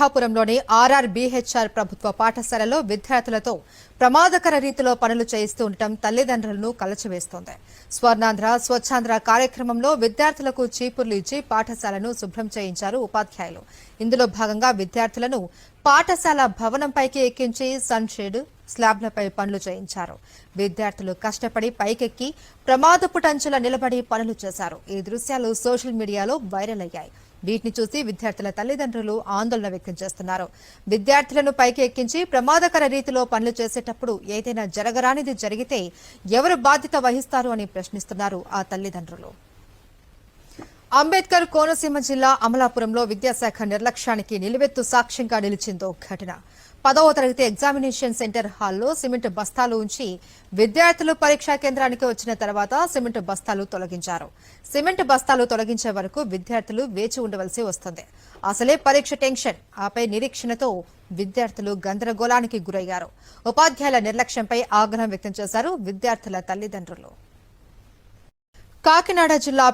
పిఠాపురంలోని RR BHR ప్రభుత్వ పాఠశాలలో విద్యార్థులతో ప్రమాదకర రీతిలో పనులు చేయిస్తూ ఉండటం తల్లిదండ్రులను కలచివేస్తోంది. స్వర్ణాంధ్ర స్వచ్ఛాంధ్ర కార్యక్రమంలో విద్యార్థులకు చీపుర్లు ఇచ్చి పాఠశాలను శుభ్రం చేయించారు ఉపాధ్యాయులు. ఇందులో భాగంగా విద్యార్థులను పాఠశాల భవనంపైకి ఎక్కించి సన్షేడ్ స్లాబ్లపై పనులు చేయించారు. విద్యార్థులు కష్టపడి పైకెక్కి ప్రమాదపు టంచుల నిలబడి పనులు చేశారు. ఈ దృశ్యాలు సోషల్ మీడియాలో వైరల్ అయ్యాయి. వీటిని చూసి విద్యార్థుల తల్లిదండ్రులు ఆందోళన వ్యక్తం చేస్తున్నారు. విద్యార్థులను పైకి ఎక్కించి ప్రమాదకర రీతిలో పనులు చేసేటప్పుడు ఏదైనా జరగరానిది జరిగితే ఎవరు బాధ్యత వహిస్తారు అని ప్రశ్నిస్తున్నారు ఆ తల్లిదండ్రులు. అంబేద్కర్ కోనసీమ జిల్లా అమలాపురంలో విద్యాశాఖ నిర్లక్ష్యానికి నిలువెత్తు సాక్ష్యంగా నిలిచిందో ఘటన. పదవ తరగతి ఎగ్జామినేషన్ సెంటర్ హాల్లో సిమెంట్ బస్తాలు ఉంచి విద్యార్థులు పరీక్షా కేంద్రానికి వచ్చిన తర్వాత సిమెంట్ బస్తాలు తొలగించారు. సిమెంట్ బస్తాలు తొలగించే వరకు విద్యార్థులు వేచి ఉండవలసి వస్తుంది. అసలే పరీక్ష టెన్షన్. ఆపై నిరీక్షణతో విద్యార్థులు గందరగోళానికి గురయ్యారు. ఉపాధ్యాయుల నిర్లక్ష్యంపై ఆగ్రహం వ్యక్తం చేశారు విద్యార్థుల తల్లిదండ్రులు. కాకినాడ జిల్లా